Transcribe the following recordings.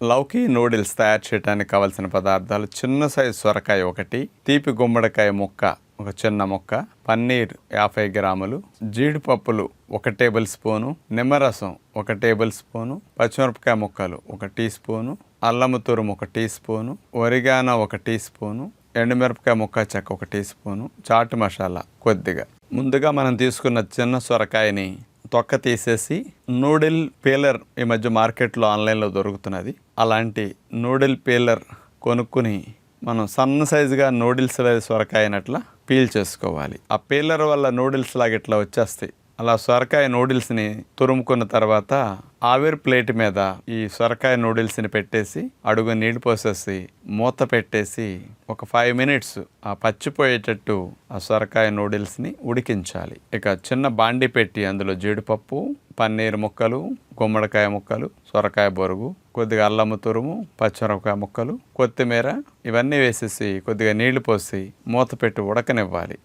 లౌకీ noodles తయారు చేయడానికి కావలసిన పదార్థాలు చిన్న సైజు సొరకాయ ఒకటి తీపి గుమ్మడికాయ ముక్క ఒక చిన్న ముక్క పన్నీర్ యాభై గ్రాములు జీడిపప్పులు ఒక టేబుల్ స్పూను నిమ్మరసం ఒక టేబుల్ స్పూను పచ్చిమిరపకాయ ముక్కలు ఒక టీ స్పూను అల్లము తురుము ఒక టీ స్పూను ఒరిగానో ఒక టీ స్పూను ఎండుమిరపకాయ ముక్క చెక్క ఒక టీ స్పూను చాటు మసాలా కొద్దిగా. ముందుగా మనం తీసుకున్న చిన్న సొరకాయని తొక్క తీసేసి నూడిల్ పేలర్ ఈ మధ్య మార్కెట్లో ఆన్లైన్లో దొరుకుతున్నది. అలాంటి నూడిల్ పేలర్ కొనుక్కుని మనం సన్న సైజుగా నూడిల్స్ సొరకాయనట్లా పీల్ చేసుకోవాలి. ఆ పేలర్ వల్ల నూడిల్స్ లాగా ఇట్లా వచ్చేస్తాయి. అలా సొరకాయ నూడిల్స్ని తురుముకున్న తర్వాత ఆవిరి ప్లేట్ మీద ఈ సొరకాయ నూడిల్స్ని పెట్టేసి అడుగు నీళ్ళు పోసేసి మూత పెట్టేసి ఒక ఫైవ్ మినిట్స్ ఆ పచ్చిపోయేటట్టు ఆ సొరకాయ నూడిల్స్ని ఉడికించాలి. ఇక చిన్న బాండి పెట్టి అందులో జీడిపప్పు పన్నీర్ ముక్కలు గుమ్మడికాయ ముక్కలు సొరకాయ బొరుగు కొద్దిగా అల్లము తురుము పచ్చిమిరపకాయ ముక్కలు కొత్తిమీర ఇవన్నీ వేసేసి కొద్దిగా నీళ్ళు పోసి మూత పెట్టి ఉడకనివ్వాలి.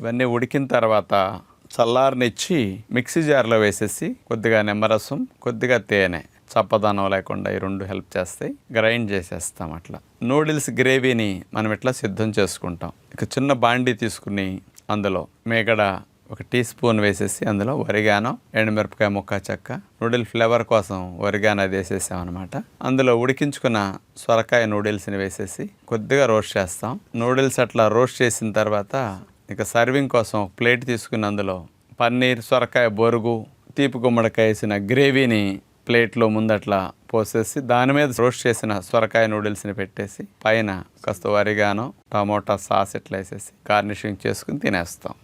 ఇవన్నీ ఉడికిన తర్వాత చల్లారనిచ్చి మిక్సీ జార్లో వేసేసి కొద్దిగా నిమ్మరసం కొద్దిగా తేనె చప్పదనం లేకుండా ఈ రెండు హెల్ప్ చేస్తాయి గ్రైండ్ చేసేస్తాం అట్లా. నూడిల్స్ గ్రేవీని మనం ఇట్లా సిద్ధం చేసుకుంటాం. ఇక చిన్న బాండీ తీసుకుని అందులో మేగడ ఒక టీ స్పూన్ వేసేసి అందులో వరిగానం ఎండుమిరపకాయ ముక్క చెక్క నూడిల్ ఫ్లేవర్ కోసం వరిగాన వేసేసామన్నమాట వేసేసాం అనమాట అందులో ఉడికించుకున్న సొరకాయ నూడిల్స్ని వేసేసి కొద్దిగా రోస్ట్ చేస్తాం. నూడిల్స్ అట్లా రోస్ట్ చేసిన తర్వాత ఇక సర్వింగ్ కోసం ప్లేట్ తీసుకుని అందులో పన్నీర్ సొరకాయ బొరుగు తీపి గుమ్మడికాయ వేసిన గ్రేవీని ప్లేట్లో ముందట్లా పోసేసి దాని మీద రోస్ట్ చేసిన సొరకాయ నూడిల్స్ని పెట్టేసి పైన కాస్త వరిగాను టమోటా సాస్ ఇట్లా వేసేసి గార్నిషింగ్ చేసుకుని తినేస్తాం.